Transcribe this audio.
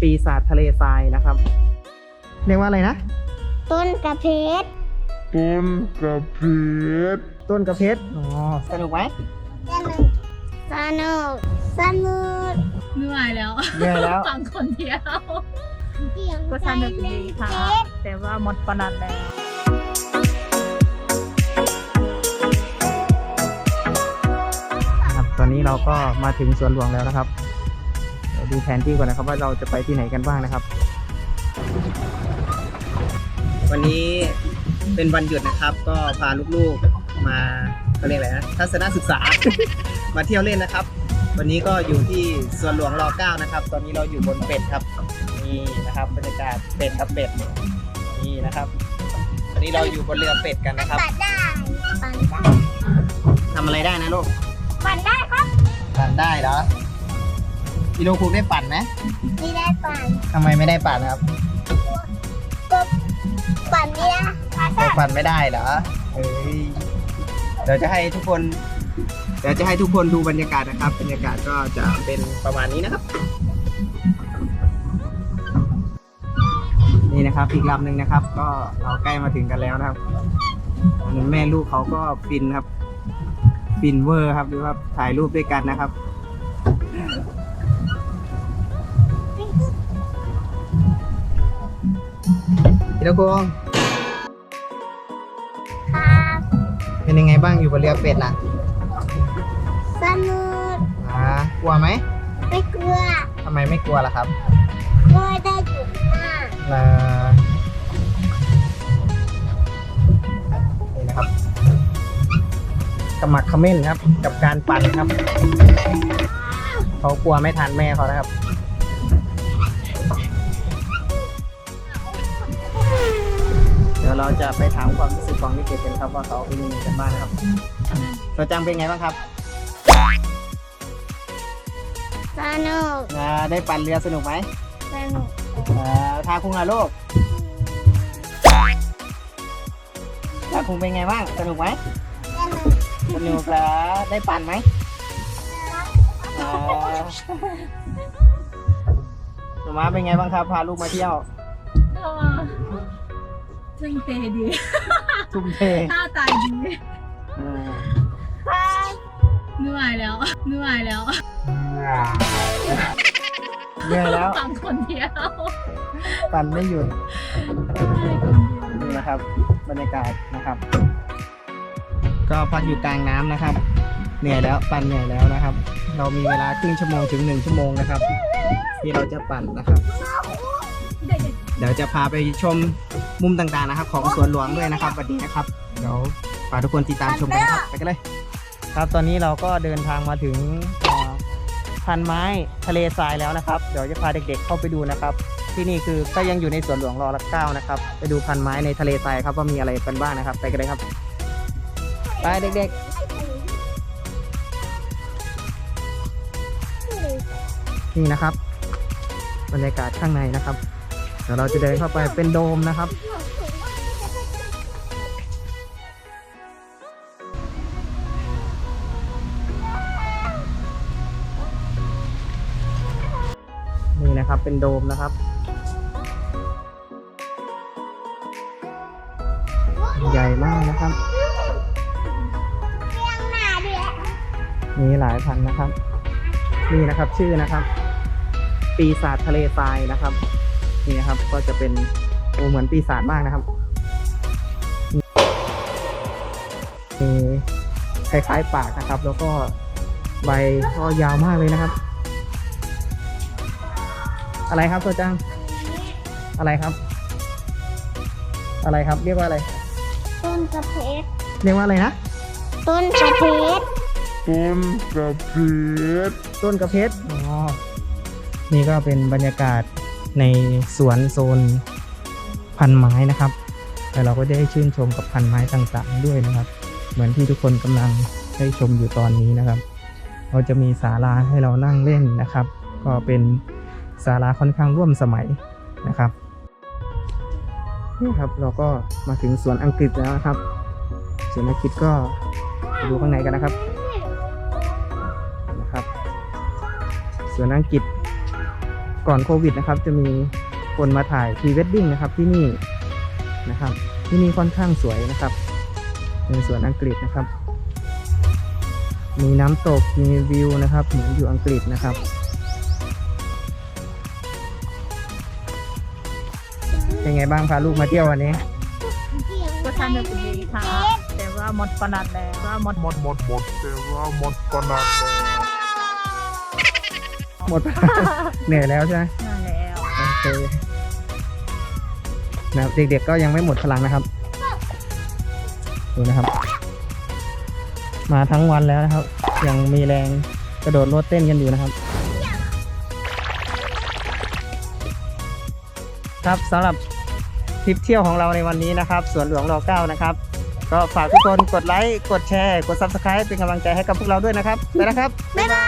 ปีศาจทะเลทรายนะครับ เรียกว่าอะไรนะ ต้นกระเพชรต้นกระเพชรต้นกระเพชรอ๋อสนุกไหมสนุกสนุกสนุกเหนื่อยแล้วเหนื่อยแล้วฟังคนเดียวเสียงก็สนุกดีค่ะเพชรแต่ว่าหมดปนันแล้วครับตอนนี้เราก็มาถึงสวนหลวงแล้วนะครับเดี๋ยวดูแผนที่ก่อนนะครับ ว่าเราจะไปที่ไหนกันบ้างนะครับ วันนี้เป็นวันหยุดนะครับ ก็พาลูกๆมาเขาเรียกอะไรนะทัศนศึกษา มาเที่ยวเล่นนะครับ วันนี้ก็อยู่ที่สวนหลวงร9นะครับ ตอนนี้เราอยู่บนเป็ดครับนี่นะครับบรรยากาศเป็ดครับเป็ดนี่นะครับตอนนี้เราอยู่บนเรือเป็ดกันนะครับปั่นได้ปั่นได้ทำอะไรได้นะลูกปั่นได้ครับปั่นได้เหรอ พี่ลูกคุกได้ปั่นไหมไม่ได้ปั่นทำไมไม่ได้ปั่นครับก็ปั่นไม่ได้ค่ะยังปั่นไม่ได้เหรอเฮ้ยเดี๋ยวจะให้ทุกคน เดี๋ยวจะให้ทุกคนดูบรรยากาศนะครับ บรรยากาศก็จะเป็นประมาณนี้นะครับ นี่นะครับอีกลำหนึ่งนะครับ ก็เราใกล้มาถึงกันแล้วนะครับอันนี้แม่ลูกเขาก็ฟินครับฟินเวอร์ครับดูครับถ่ายรูปด้วยกันนะครับ พี่ตะกงครับเป็นยังไงบ้างอยู่บนเรือเป็ดล่ะสนุกอ่ากลัวไหมไม่กลัวทำไมไม่กลัวล่ะครับกลัวได้จุดหน้าเอ่อนี่นะครับขมักเขม้นครับ กับการปั่นครับ เขากลัวไม่ทันแม่เขานะครับ เดี๋ยวเราจะไปถามความรู้สึกของเด็กๆกันครับว่าเขาเป็นยังไงกันบ้างนะครับตัวจังเป็นไงบ้างครับสนุกอ่าได้ปั่นเรือสนุกไหมสนุกอ่าทาคุงอะลูกทาคุงเป็นไงบ้างสนุกไหมสนุกสนุกแล้วได้ปั่นไหมอ่าตัวม้าเป็นไงบ้างครับ พาลูกมาเที่ยว ก็ ซึ่งเตดีทุ่มเทหน้าตายดีอ่าครับเหนื่อยแล้วเหนื่อยแล้วเหนื่อยแล้วฟังคนเดียวปั่นไม่หยุดคนเดียวนี่นะครับ บรรยากาศนะครับ ก็พักอยู่กลางน้ำนะครับ เหนื่อยแล้วปั่นเหนื่อยแล้วนะครับ เรามีเวลาครึ่งชั่วโมงถึงหนึ่งชั่วโมงนะครับ ที่เราจะปั่นนะครับ เดี๋ยวจะพาไปชมมุมต่างๆนะครับ ของสวนหลวงด้วยนะครับสวัสดีนะครับเดี๋ยวฝากทุกคนติดตามชมกันนะครับไปกันเลย ครับตอนนี้เราก็เดินทางมาถึงพันไม้ทะเลทรายแล้วนะครับเดี๋ยวจะพาเด็กๆเข้าไปดูนะครับ ที่นี่คือก็ยังอยู่ในสวนหลวงรอรักเก้านะครับไปดูพันไม้ในทะเลทรายครับว่ามีอะไรกันบ้างนะครับ ไปกันเลยครับไปเด็กๆ นี่นะครับ บรรยากาศข้างในนะครับ ดี๋ยวเราจะเดินเข้าไปเป็นโดมนะครับ นี่นะครับเป็นโดมนะครับ ใหญ่มากนะครับ มีหลายพันนะครับ นี่นะครับชื่อนะครับ ปีศาจทะเลทรายนะครับ นี่นะครับ ก็จะเป็นโอเหมือนปีศาจมากนะครับมีคล้ายๆปากนะครับ แล้วก็ใบก็ยาวมากเลยนะครับ อะไรครับตัวจังอะไรครับ อะไรครับ เรียกว่าอะไร ต้นกระเพชรเรียกว่าอะไรนะต้นกระเพชรต้นกระเพชรต้นกระเพชรอ๋อนี่ก็เป็นบรรยากาศ ในสวนโซนพันไม้นะครับ แต่เราก็ได้ชื่นชมกับพันไม้ต่างๆด้วยนะครับ เหมือนที่ทุกคนกำลังได้ชมอยู่ตอนนี้นะครับ เราจะมีศาลาให้เรานั่งเล่นนะครับ ก็เป็นศาลาค่อนข้างร่วมสมัยนะครับนี่ครับเราก็มาถึงสวนอังกฤษแล้วครับสวนอังกฤษก็ดูข้างในกันนะครับนะครับสวนอังกฤษ ก่อนโควิดนะครับ จะมีคนมาถ่ายพรีเวดดิ้งนะครับที่นี่นะครับ ที่นี่ค่อนข้างสวยนะครับเป็นสวนอังกฤษนะครับ มีน้ำตกมีวิวนะครับ เหมือนอยู่อังกฤษนะครับเป็นไงบ้างพาลูกมาเที่ยววันนี้ก็สนุกดีค่ะแต่ว่าหมดปนัดแล้วว่าหมดหมดหมดหมดแต่ว่าหมดปนัดแล้ว หมดเหนื่อยแล้วใช่ไหมนั่นแล้วโอเคนะครับเด็กๆก็ยังไม่หมดพลังนะครับ ดูนะครับ มาทั้งวันแล้วนะครับ ยังมีแรงกระโดดโลดเต้นกันอยู่นะครับ ครับสำหรับทริปเที่ยวของเราในวันนี้นะครับ สวนหลวงรเก้านะครับ ก็ฝากทุกคนกดไลค์ กดแชร์ กด subscribe เป็นกำลังใจให้กับพวกเราด้วยนะครับ ไปนะครับ บ๊ายบาย